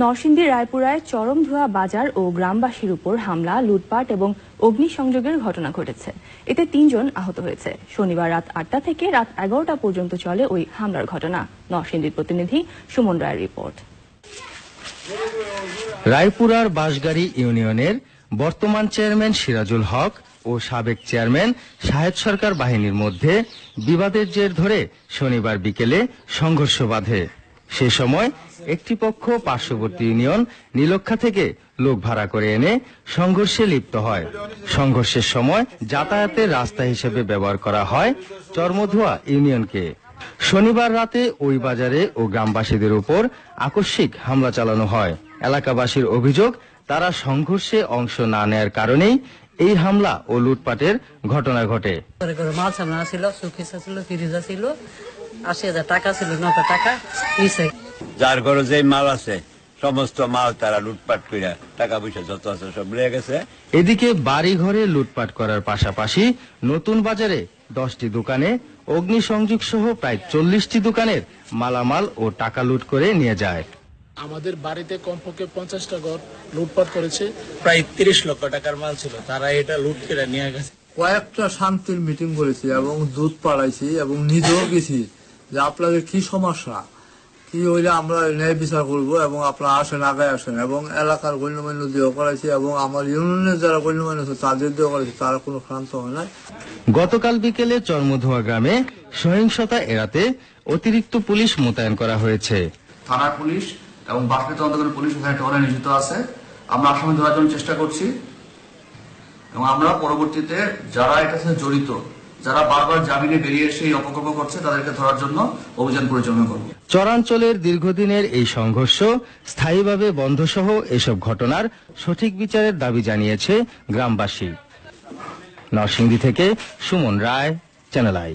নরসিংদীর রায়পুরায় চরমধুয়া বাজার ও গ্রামবাসীর উপর হামলা, লুটপাট এবং অগ্নিসংযোগের ঘটনা ঘটেছে। এতে তিনজন আহত হয়েছে। শনিবার রাত আটটা থেকে রাত এগারোটা পর্যন্ত চলে ওই হামলার ঘটনা। নরসিংদীর প্রতিনিধি সুমন রায়ের রিপোর্ট। রায়পুরার বাঁশগাড়ি ইউনিয়নের বর্তমান চেয়ারম্যান সিরাজুল হক ও সাবেক চেয়ারম্যান শাহেদ সরকার বাহিনীর মধ্যে বিবাদের জের ধরে শনিবার বিকেলে সংঘর্ষ বাধে। সে সময় একটি পক্ষ পার্শ্ববর্তী ইউনিয়ন নীলক্ষা থেকে লোক ভাড়া করে এনে সংঘর্ষে লিপ্ত হয়। সংঘর্ষের সময় যাতায়াতের রাস্তা হিসেবে ব্যবহার করা হয় চর্মধুয়া ইউনিয়নকে। শনিবার রাতে ওই বাজারে ও গ্রামবাসীদের উপর আকস্মিক হামলা চালানো হয়। এলাকাবাসীর অভিযোগ, তারা সংঘর্ষে অংশ না নেয়ার কারণেই এই হামলা ও লুটপাটের ঘটনা ঘটে। মাল ছিল ছিল ছিল। আশি হাজার টাকা ছিল নটা টাকা নিচে যার ঘরে যে মাল আছে সমস্ত মাল তারা লুটপাট করে টাকা পয়সা যত আছে সব লেগে গেছে। এদিকে বাড়ি ঘরে লুটপাট করার পাশাপাশি নতুন বাজারে দশটি দোকানে অগ্নিসংযোগ সহ প্রায় চল্লিশটি দোকানের মালামাল ও টাকা লুট করে নিয়ে যায়। আমাদের বাড়িতে কমপক্ষে পঞ্চাশটা ঘর লুটপাট করেছে প্রায় তিরিশ লক্ষ টাকার মাল ছিল তারা এটা লুট করে নিয়ে গেছে। কয়েকটা শান্তির মিটিং করেছি এবং দুধ পাড়াইছি এবং নিজেও গেছি। যে আপনাদের কি সমস্যা? কি হইলে আমরা ন্যায় বিচার করব এবং আপনারা আসেন আগে আসেন এবং এলাকার গণ্যমান্য দিয়েও করাইছি এবং আমার ইউনিয়নের যারা গণ্যমান্য আছে তাদের দিয়েও করাইছি তারা কোনো ক্রান্ত হয় না গতকাল বিকেলে চর্মধোয়া গ্রামে সহিংসতা এড়াতে অতিরিক্ত পুলিশ মোতায়েন করা হয়েছে। থানা পুলিশ এবং বাকি তদন্তকারী পুলিশ এখানে টহলে নিয়োজিত আছে। আমরা আসামি ধরার জন্য চেষ্টা করছি এবং আমরা পরবর্তীতে যারা এটার সাথে জড়িত যারা বারবার জামিনে বেরিয়ে এসে এই অপকর্ম করছে, তাদেরকে ধরার জন্য অভিযান পরিচালনা চরাঞ্চলের দীর্ঘদিনের এই সংঘর্ষ স্থায়ীভাবে বন্ধ সহ এসব ঘটনার সঠিক বিচারের দাবি জানিয়েছে গ্রামবাসী। নরসিংদী থেকে সুমন রায়, চ্যানেল আই।